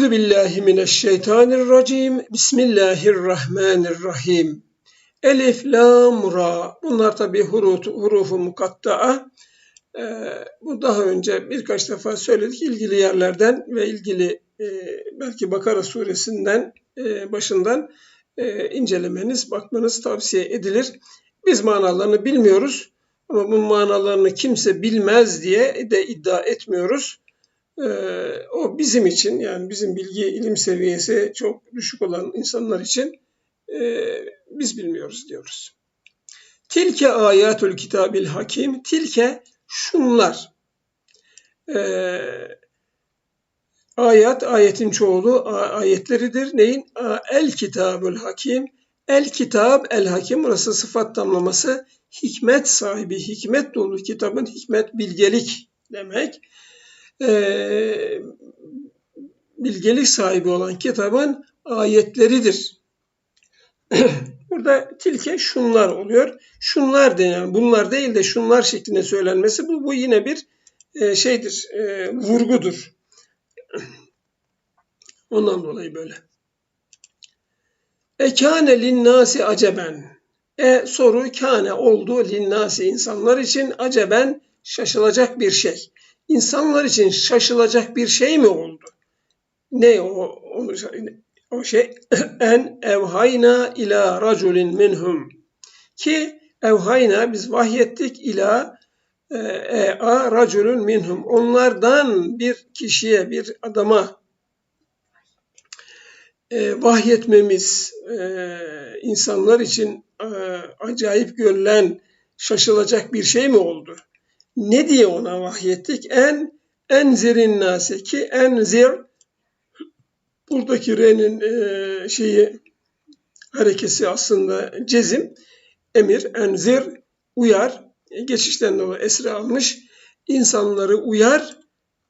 Euzu billahi mineşşeytanirracim. Bismillahirrahmanirrahim. Elif, lam, ra. Bunlar tabi huruf, hurufu mukatta'a. Ee, bu daha önce birkaç defa söyledik ilgili yerlerden ve ilgili e, belki Bakara suresinden e, başından e, incelemeniz, bakmanız tavsiye edilir. Biz manalarını bilmiyoruz ama bu manalarını kimse bilmez diye de iddia etmiyoruz. Ee, o bizim için yani bizim bilgi ilim seviyesi çok düşük olan insanlar için e, biz bilmiyoruz diyoruz. Tilke ayatul kitabil hakim. Tilke şunlar. Ee, ayet, ayetin çoğulu ayetleridir. Neyin? El kitabul hakim. El kitab, el hakim. Burası sıfat tamlaması. Hikmet sahibi, hikmet dolu kitabın hikmet, bilgelik demek e, bilgelik sahibi olan kitabın ayetleridir. Burada tilke şunlar oluyor. Şunlar denen, bunlar değil de şunlar şeklinde söylenmesi bu, bu yine bir e, şeydir, e, vurgudur. Ondan dolayı böyle. E kâne linnâsi aceben. E soru kâne oldu linnâsi insanlar için aceben şaşılacak bir şey insanlar için şaşılacak bir şey mi oldu? Ne o, o, o şey? En evhayna ila raculin minhum. Ki evhayna biz vahyettik ila e, e, a raculun minhum. Onlardan bir kişiye, bir adama e, vahyetmemiz e, insanlar için e, acayip görülen, şaşılacak bir şey mi oldu? Ne diye ona vahyettik? En enzirin nase ki enzir buradaki re'nin e, şeyi harekesi aslında cezim emir enzir uyar. Geçişten dolayı esre almış insanları uyar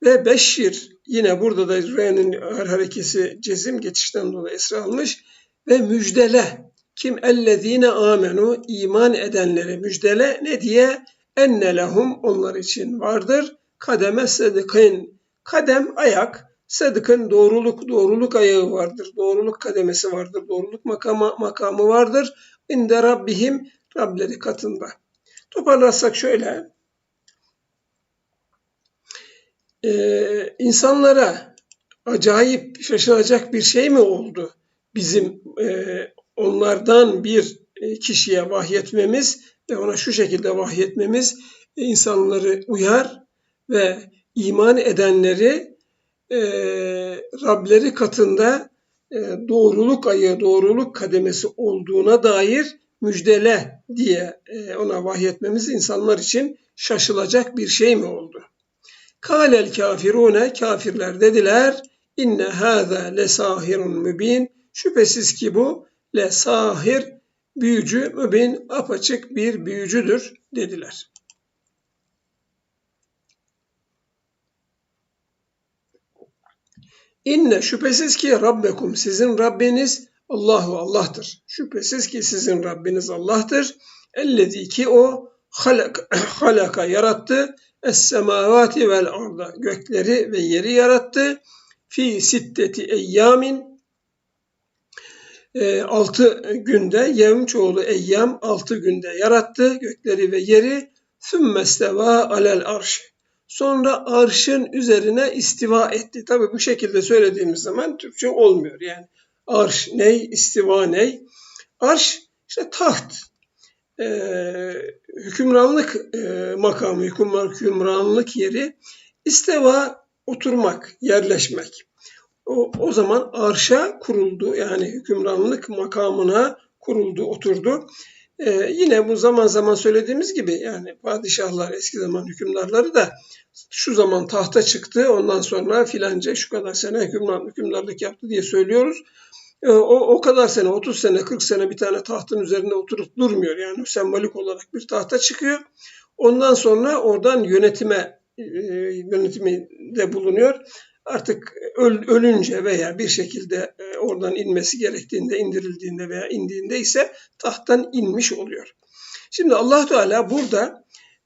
ve beşir yine burada da re'nin harekesi cezim geçişten dolayı esre almış ve müjdele. Kim ellezine amenu iman edenleri müjdele ne diye enne lehum onlar için vardır. Kademe sedıkın. Kadem ayak, sedıkın doğruluk, doğruluk ayağı vardır. Doğruluk kademesi vardır. Doğruluk makamı, makamı vardır. İnde Rabbihim, Rableri katında. Toparlarsak şöyle. Ee, insanlara acayip şaşılacak bir şey mi oldu? Bizim e, onlardan bir e, kişiye vahyetmemiz ve ona şu şekilde vahyetmemiz insanları uyar ve iman edenleri e, Rableri katında e, doğruluk ayı, doğruluk kademesi olduğuna dair müjdele diye e, ona vahyetmemiz insanlar için şaşılacak bir şey mi oldu? Kâlel kafirune kafirler dediler inne hâzâ lesahirun mübin şüphesiz ki bu lesahir büyücü mübin apaçık bir büyücüdür dediler. İnne şüphesiz ki Rabbekum sizin Rabbiniz Allahu Allah'tır. Şüphesiz ki sizin Rabbiniz Allah'tır. Ellezî ki o halak, halaka yarattı. Es-semavati vel arda gökleri ve yeri yarattı. Fi sitteti eyyamin 6 ee, günde yevm çoğulu eyyam 6 günde yarattı gökleri ve yeri sümmesteva alel arş. Sonra arşın üzerine istiva etti. Tabi bu şekilde söylediğimiz zaman Türkçe olmuyor. Yani arş ney, istiva ney? Arş işte taht, ee, hükümranlık e, makamı, hükümranlık yeri, istiva oturmak, yerleşmek o, o zaman arşa kuruldu. Yani hükümranlık makamına kuruldu, oturdu. Ee, yine bu zaman zaman söylediğimiz gibi yani padişahlar, eski zaman hükümdarları da şu zaman tahta çıktı, ondan sonra filanca şu kadar sene hükümran, hükümdarlık yaptı diye söylüyoruz. Ee, o, o kadar sene, 30 sene, 40 sene bir tane tahtın üzerinde oturup durmuyor. Yani sembolik olarak bir tahta çıkıyor. Ondan sonra oradan yönetime e, yönetimi de bulunuyor artık öl, ölünce veya bir şekilde e, oradan inmesi gerektiğinde, indirildiğinde veya indiğinde ise tahttan inmiş oluyor. Şimdi allah Teala burada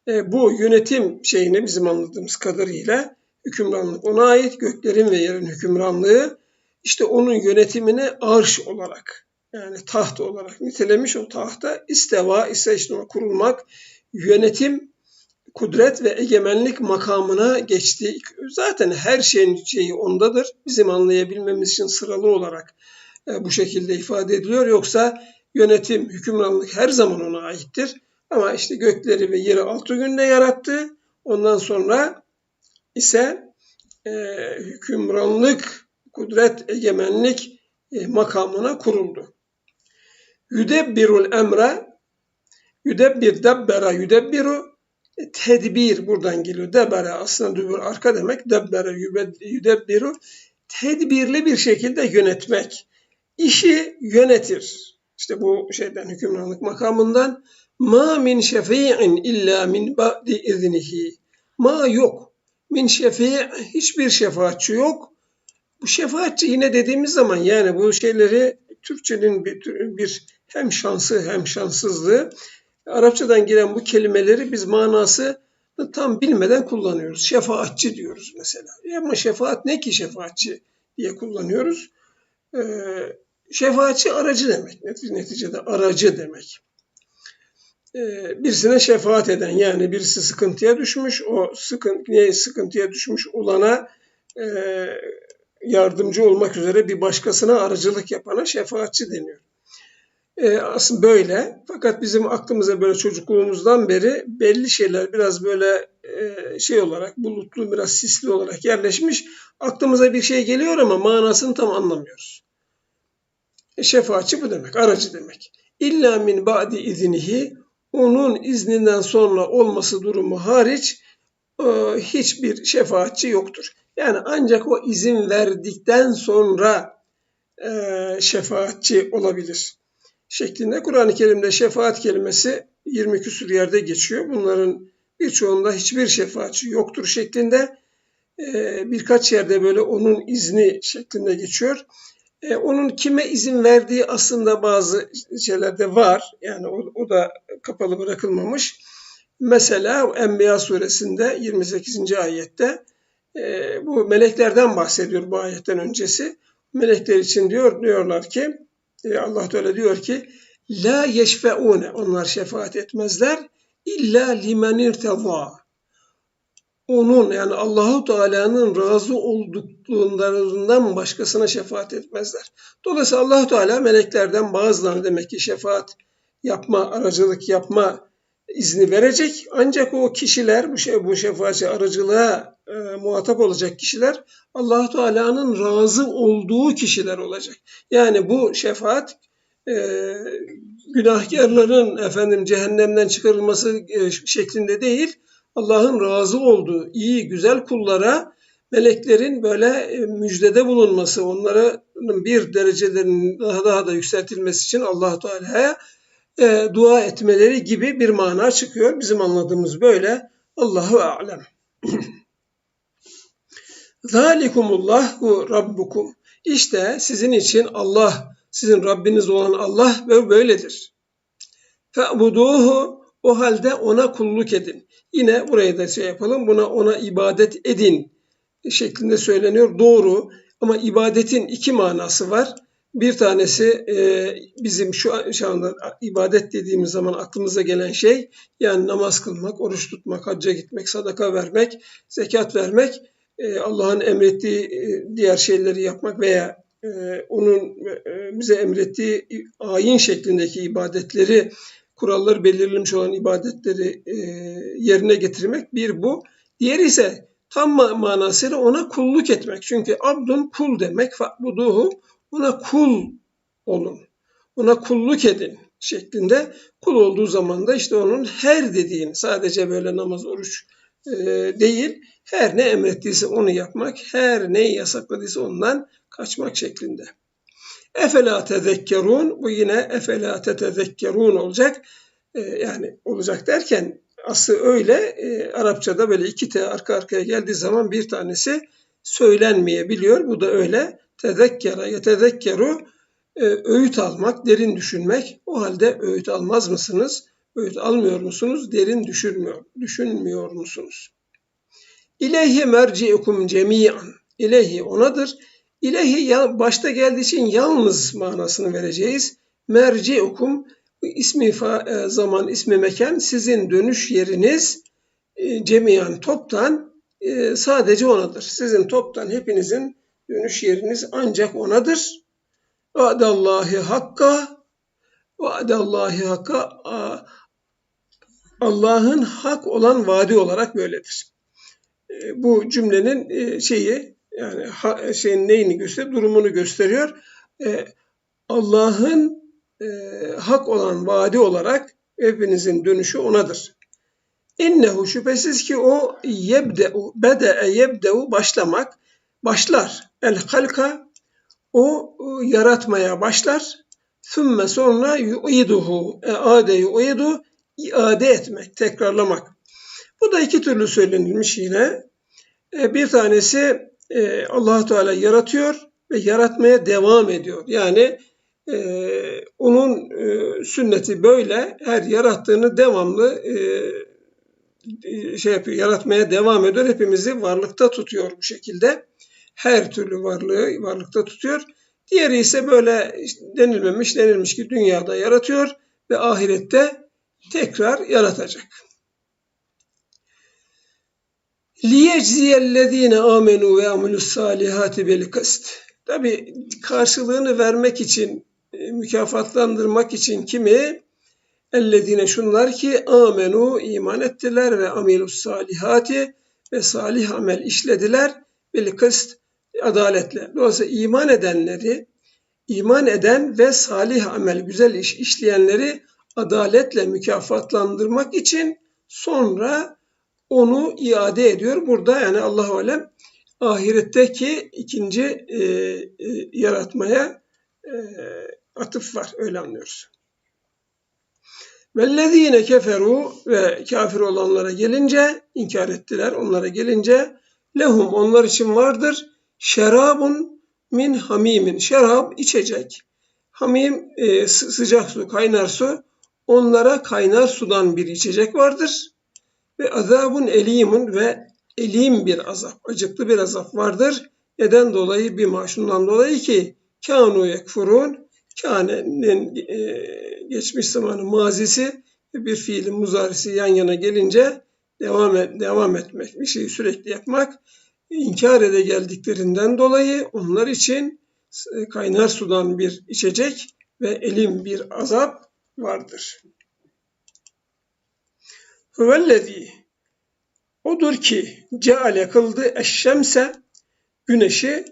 e, bu yönetim şeyini bizim anladığımız kadarıyla hükümranlık ona ait göklerin ve yerin hükümranlığı işte onun yönetimini arş olarak yani taht olarak nitelemiş o tahta isteva ise işte kurulmak, yönetim, kudret ve egemenlik makamına geçti. Zaten her şeyin şeyi ondadır. Bizim anlayabilmemiz için sıralı olarak e, bu şekilde ifade ediliyor. Yoksa yönetim, hükümranlık her zaman ona aittir. Ama işte gökleri ve yeri altı günde yarattı. Ondan sonra ise e, hükümranlık, kudret, egemenlik e, makamına kuruldu. Yüdebbirul emre, yüdebbir debbera yüdebbiru, tedbir buradan geliyor. Debere aslında dübür arka demek. Debbere yüdebbiru, tedbirli bir şekilde yönetmek. İşi yönetir. İşte bu şeyden hükümranlık makamından ma min şefi'in illa min ba'di iznihi. Ma yok. Min şefi' hiçbir şefaatçi yok. Bu şefaatçi yine dediğimiz zaman yani bu şeyleri Türkçenin bir, bir hem şansı hem şanssızlığı Arapçadan giren bu kelimeleri biz manası tam bilmeden kullanıyoruz. Şefaatçi diyoruz mesela. Ama şefaat ne ki şefaatçi diye kullanıyoruz. Ee, şefaatçi aracı demek. Neticede aracı demek. Ee, birisine şefaat eden yani birisi sıkıntıya düşmüş o sıkıntı, sıkıntıya düşmüş olana e, yardımcı olmak üzere bir başkasına aracılık yapana şefaatçi deniyor. E, aslında böyle fakat bizim aklımıza böyle çocukluğumuzdan beri belli şeyler biraz böyle e, şey olarak bulutlu biraz sisli olarak yerleşmiş aklımıza bir şey geliyor ama manasını tam anlamıyoruz. E, şefaatçi bu demek aracı demek. İlla min ba'di iznihi onun izninden sonra olması durumu hariç e, hiçbir şefaatçi yoktur. Yani ancak o izin verdikten sonra e, şefaatçi olabilir şeklinde Kur'an-ı Kerim'de şefaat kelimesi 20 küsur yerde geçiyor. Bunların birçoğunda hiçbir şefaatçi yoktur şeklinde e, birkaç yerde böyle onun izni şeklinde geçiyor. E, onun kime izin verdiği aslında bazı şeylerde var. Yani o, o da kapalı bırakılmamış. Mesela Enbiya suresinde 28. ayette e, bu meleklerden bahsediyor bu ayetten öncesi. Melekler için diyor diyorlar ki Allah Teala diyor ki la yeşfeune onlar şefaat etmezler illa limen irteva onun yani Allahu Teala'nın razı olduklarından başkasına şefaat etmezler. Dolayısıyla Allahu Teala meleklerden bazılarına demek ki şefaat yapma, aracılık yapma izni verecek. Ancak o kişiler bu şey bu şefaatçi aracılığa e, muhatap olacak kişiler Allahu Teala'nın razı olduğu kişiler olacak. Yani bu şefaat e, günahkarların efendim cehennemden çıkarılması e, şeklinde değil Allah'ın razı olduğu iyi, güzel kullara meleklerin böyle e, müjdede bulunması, onların bir derecelerin daha daha da yükseltilmesi için allah Teala'ya e, dua etmeleri gibi bir mana çıkıyor. Bizim anladığımız böyle. Allahu alem. Zalikumullahu rabbukum. İşte sizin için Allah, sizin Rabbiniz olan Allah ve böyledir. Fe'buduhu o halde ona kulluk edin. Yine buraya da şey yapalım. Buna ona ibadet edin şeklinde söyleniyor. Doğru ama ibadetin iki manası var. Bir tanesi e, bizim şu, şu anda ibadet dediğimiz zaman aklımıza gelen şey yani namaz kılmak, oruç tutmak, hacca gitmek, sadaka vermek, zekat vermek, e, Allah'ın emrettiği e, diğer şeyleri yapmak veya e, onun bize emrettiği ayin şeklindeki ibadetleri kuralları belirlenmiş olan ibadetleri yerine getirmek bir bu. Diğer ise tam manasıyla ona kulluk etmek. Çünkü abdun kul demek. Fa'buduhu ona kul olun. Ona kulluk edin şeklinde kul olduğu zaman da işte onun her dediğini sadece böyle namaz, oruç değil her ne emrettiyse onu yapmak, her ne yasakladıysa ondan kaçmak şeklinde. Efela tezekkerun bu yine efela tetezekkerun olacak. Ee, yani olacak derken aslı öyle e, Arapçada böyle iki T arka arkaya geldiği zaman bir tanesi söylenmeyebiliyor. Bu da öyle. Tezekkera yetezekkeru e, öğüt almak, derin düşünmek. O halde öğüt almaz mısınız? Öğüt almıyor musunuz? Derin düşünmüyor, düşünmüyor musunuz? İleyhi merci'ukum cemiyan. İleyhi onadır İlehi başta geldiği için yalnız manasını vereceğiz. Merci okum ismi e, zaman, ismi mekan sizin dönüş yeriniz e, cemiyan toptan e, sadece onadır. Sizin toptan hepinizin dönüş yeriniz ancak onadır. Va'dallahi hakka Va'dallahi hakka Allah'ın hak olan vaadi olarak böyledir. Bu cümlenin şeyi yani şeyin neyini gösteriyor? Durumunu gösteriyor. Allah'ın hak olan vaadi olarak hepinizin dönüşü onadır. İnnehu şüphesiz ki o yebde'u, bede'e yebde'u başlamak, başlar. El halka, o yaratmaya başlar. Sümme sonra yu'iduhu, eade yu'idu, iade etmek, tekrarlamak. Bu da iki türlü söylenilmiş yine. E, bir tanesi e, allah Teala yaratıyor ve yaratmaya devam ediyor. Yani e, onun sünneti böyle her yarattığını devamlı şey yapıyor, yaratmaya devam ediyor. Hepimizi varlıkta tutuyor bu şekilde. Her türlü varlığı varlıkta tutuyor. Diğeri ise böyle denilmemiş, denilmiş ki dünyada yaratıyor ve ahirette tekrar yaratacak. liyecziyellezine amenu ve amilus salihati bil kast. Tabi karşılığını vermek için, e, mükafatlandırmak için kimi? Ellezine şunlar ki amenu iman ettiler ve amilus salihati ve salih amel işlediler bil kıst adaletle. Dolayısıyla iman edenleri, iman eden ve salih amel, güzel iş işleyenleri adaletle mükafatlandırmak için sonra onu iade ediyor. Burada yani Allah alem ahiretteki ikinci e, e, yaratmaya e, atıf var. Öyle anlıyoruz. Vellezine keferu ve kafir olanlara gelince, inkar ettiler onlara gelince, lehum onlar için vardır, şerabun min hamimin. Şerab içecek. Hamim e, sıcak su, kaynar su. Onlara kaynar sudan bir içecek vardır. Ve azabun elimun ve elim bir azap, acıklı bir azap vardır. Neden dolayı? Bir maşundan dolayı ki kanu yekfurun Kâne'nin e, geçmiş zamanı mazisi bir fiilin muzarisi yan yana gelince devam et, devam etmek, bir şeyi sürekli yapmak inkar ede geldiklerinden dolayı onlar için e, kaynar sudan bir içecek ve elim bir azap vardır. Huvellezî Odur ki ceale kıldı eşşemse güneşi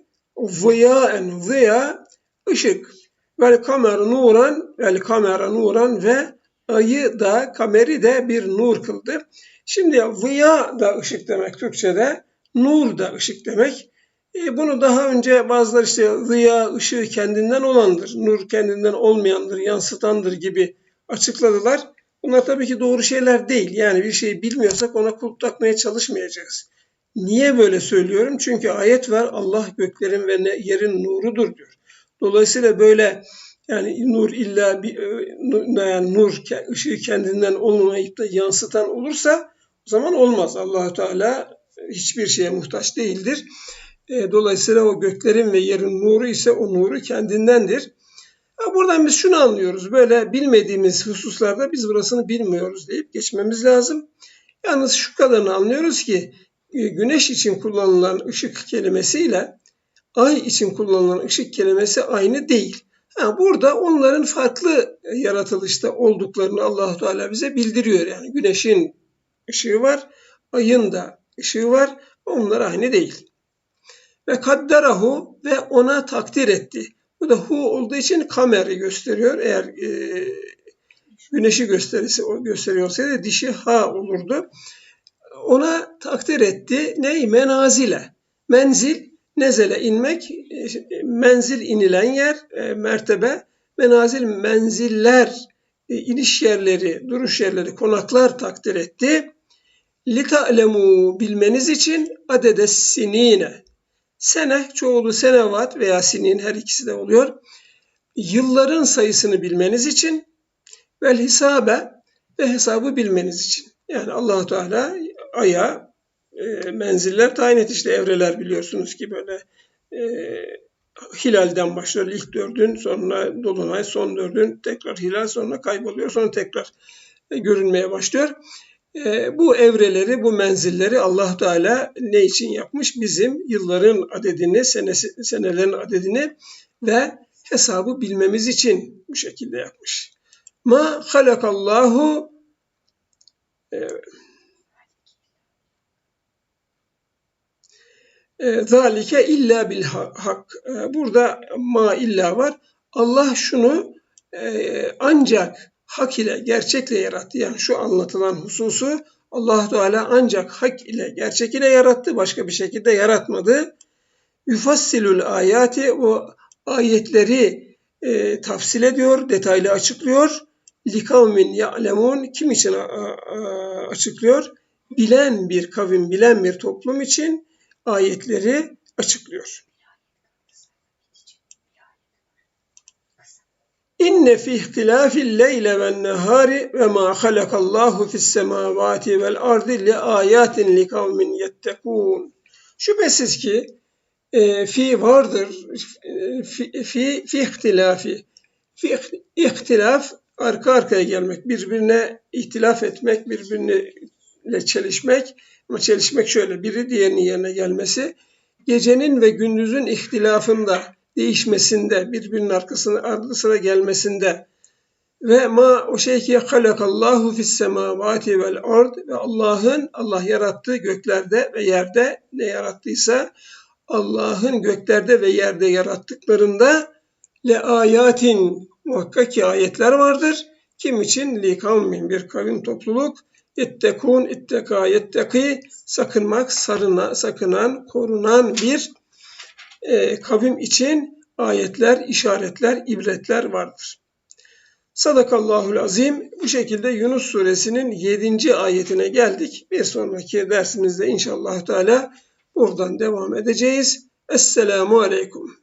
ziyaen ziya ışık vel kamer nuran vel kamera nuran ve ayı da kameri de bir nur kıldı. Şimdi ziya da ışık demek Türkçe'de, nur da ışık demek. E, bunu daha önce bazıları işte ziya ışığı kendinden olandır, nur kendinden olmayandır, yansıtandır gibi açıkladılar. Bunlar tabii ki doğru şeyler değil. Yani bir şeyi bilmiyorsak ona kulp takmaya çalışmayacağız. Niye böyle söylüyorum? Çünkü ayet var Allah göklerin ve yerin nurudur diyor. Dolayısıyla böyle yani nur illa bir e, yani nur ışığı kendinden olmayıp da yansıtan olursa o zaman olmaz. allah Teala hiçbir şeye muhtaç değildir. E, dolayısıyla o göklerin ve yerin nuru ise o nuru kendindendir. Buradan biz şunu anlıyoruz. Böyle bilmediğimiz hususlarda biz burasını bilmiyoruz deyip geçmemiz lazım. Yalnız şu kadarını anlıyoruz ki e, güneş için kullanılan ışık kelimesiyle ay için kullanılan ışık kelimesi aynı değil. Ha, burada onların farklı yaratılışta olduklarını allah Teala bize bildiriyor. Yani güneşin ışığı var, ayın da ışığı var. Onlar aynı değil. Ve kaddarahu ve ona takdir etti. Bu da hu olduğu için kameri gösteriyor. Eğer e, güneşi gösterisi gösteriyor olsaydı dişi ha olurdu. Ona takdir etti. Ney? Menazile. Menzil Nezele inmek, menzil inilen yer, e, mertebe, menazil menziller, e, iniş yerleri, duruş yerleri, konaklar takdir etti. Lita'lemu bilmeniz için adede sinine. Sene, çoğulu senevat veya sinin her ikisi de oluyor. Yılların sayısını bilmeniz için vel hisabe ve hesabı bilmeniz için. Yani allah Teala aya e, menziller tayin et işte evreler biliyorsunuz ki böyle e, hilalden başlıyor ilk dördün, sonra dolunay, son dördün, tekrar hilal, sonra kayboluyor, sonra tekrar e, görünmeye başlıyor. E, bu evreleri, bu menzilleri allah Teala ne için yapmış? Bizim yılların adedini, senesi, senelerin adedini ve hesabı bilmemiz için bu şekilde yapmış. Ma halakallahu e, e, zalike illa bil hak. E, burada ma illa var. Allah şunu ancak hak ile gerçekle yarattı. Yani şu anlatılan hususu Allah Teala ancak hak ile gerçek ile yarattı. Başka bir şekilde yaratmadı. Yufassilul ayati o ayetleri e, tafsil ediyor, detaylı açıklıyor. Likavmin ya'lemun kim için a, a, açıklıyor? Bilen bir kavim, bilen bir toplum için ayetleri açıklıyor. İnne fi ihtilafil leyle ven nehari ve ma halakallahu fis semavati vel ardi li ayatin li kavmin yettekun. Şüphesiz ki e, fi vardır. Fi, fi, fi ihtilafi. Fi ihtilaf arka arkaya gelmek, birbirine ihtilaf etmek, birbirine çelişmek. Ama çelişmek şöyle, biri diğerinin yerine gelmesi. Gecenin ve gündüzün ihtilafında, değişmesinde, birbirinin arkasına ardı sıra gelmesinde ve ma o şey ki halakallahu fis semavati vel ard ve Allah'ın Allah yarattığı göklerde ve yerde ne yarattıysa Allah'ın göklerde ve yerde yarattıklarında le ayatin muhakkak ki ayetler vardır. Kim için? Li kavmin bir kavim topluluk. İttekun, itteka, yetteki sakınmak, sarına, sakınan, korunan bir e, kavim için ayetler, işaretler, ibretler vardır. Sadakallahul azim. Bu şekilde Yunus suresinin 7. ayetine geldik. Bir sonraki dersimizde inşallah Teala buradan devam edeceğiz. Esselamu Aleyküm.